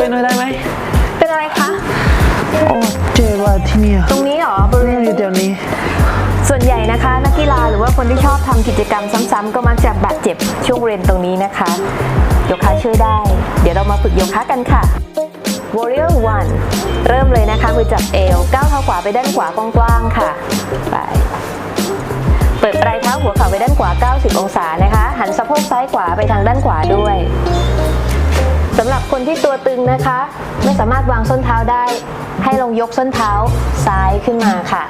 วยหน่อยได้ไหม เป็นอะไรคะ โอ้เจ็บว่ะที่เนี่ยตรงนี้เหรอบริเวณอยู่เดี๋ยวนี้ ส่วนใหญ่นะคะ นักกีฬาหรือว่าคนที่ชอบทำกิจกรรมซ้ำๆก็มักจะบาดเจ็บช่วงบริเวณตรงนี้นะคะ โยคะช่วยได้ เดี๋ยวเรามาฝึกโยคะกันค่ะ Warrior One เริ่มเลยนะคะมือจับเอวก้าวเท้าขวาไปด้านขวากว้างๆค่ะไปเปิดปลายเท้าหัวเข่าไปด้านขวา 90 องศานะคะ หันสะโพกซ้ายขวาไปทางด้านขวาด้วย สำหรับคนที่ตัวตึงนะคะ ไม่สามารถวางส้นเท้าได้ ให้ลองยกส้นเท้าซ้ายขึ้นมาค่ะ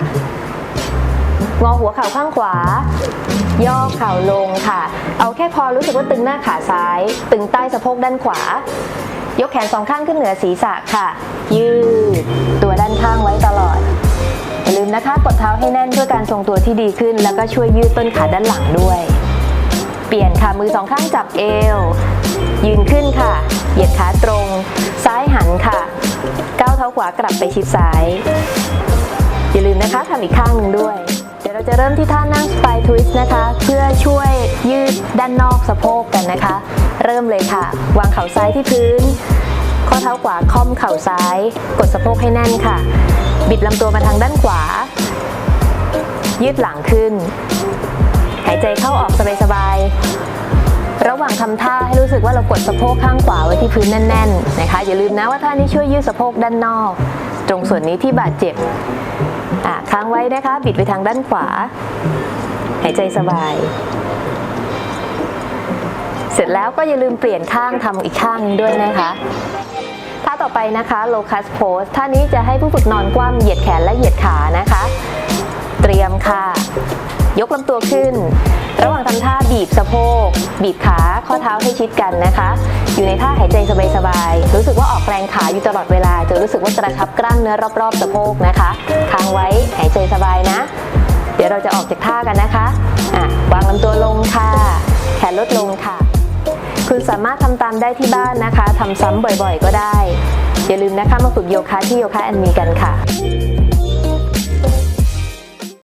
งอหัวเข่าข้างขวา ย่อเข่าลงค่ะ เอาแค่พอรู้สึกว่าตึงหน้าขาซ้าย ตึงใต้สะโพกด้านขวา ยกแขนสองข้างขึ้นเหนือศีรษะค่ะ ยืดตัวด้านข้างไว้ตลอดอย่าลืมนะคะกดเท้าให้แน่นเพื่อการทรงตัวที่ดีขึ้น แล้วก็ช่วยยืดต้นขาด้านหลังด้วย เปลี่ยนค่ะมือสองข้างจับเอวยืนขึ้นค่ะ ตรง ซ้ายหันค่ะ ก้าวเท้าขวากลับไปชิดซ้าย อย่าลืมนะคะทำอีกข้างหนึ่งด้วย เดี๋ยวเราจะเริ่มที่ท่านั่งสไปทวิสต์นะคะ เพื่อช่วยยืดด้านนอกสะโพกกันนะคะ เริ่มเลยค่ะ วางเข่าซ้ายที่พื้น ข้อเท้าขวาค่อมเข่าซ้าย กดสะโพกให้แน่นค่ะ บิดลำตัวมาทางด้านขวา ยืดหลังขึ้น หายใจเข้าออกสบายๆ ระหว่างทำท่าให้รู้สึกว่าเรากดสะโพกข้างขวาไว้ที่พื้นแน่นๆนะคะ อย่าลืมนะว่าท่านี้ช่วยยืดสะโพกด้านนอก ตรงส่วนนี้ที่บาดเจ็บอะค้างไว้นะคะ บิดไปทางด้านขวา หายใจสบาย เสร็จแล้วก็อย่าลืมเปลี่ยนข้างทำอีกข้างด้วยนะคะท่าต่อไปนะคะ locust pose ท่านี้จะให้ผู้ฝึกนอนคว่ำเหยียดแขนและเหยียดขานะคะ เตรียมค่ะ ยกลำตัวขึ้น ระหว่างทำท่าบีบสะโพก บีบขาข้อเท้าให้ชิดกันนะคะ อยู่ในท่าหายใจสบายๆรู้สึกว่าออกแรงขาอยู่ตลอดเวลา จะรู้สึกว่ากระชับกล้ามเนื้อรอบๆสะโพกนะคะค้างไว้หายใจสบายนะ เดี๋ยวเราจะออกจากท่ากันนะคะอะวางลำตัวลงค่ะ แขนลดลงค่ะ คุณสามารถทำตามได้ที่บ้านนะคะทำซ้ำบ่อยๆ ก็ได้ อย่าลืมนะคะมาฝึกโยคะที่โยคะแอนมีกันค่ะ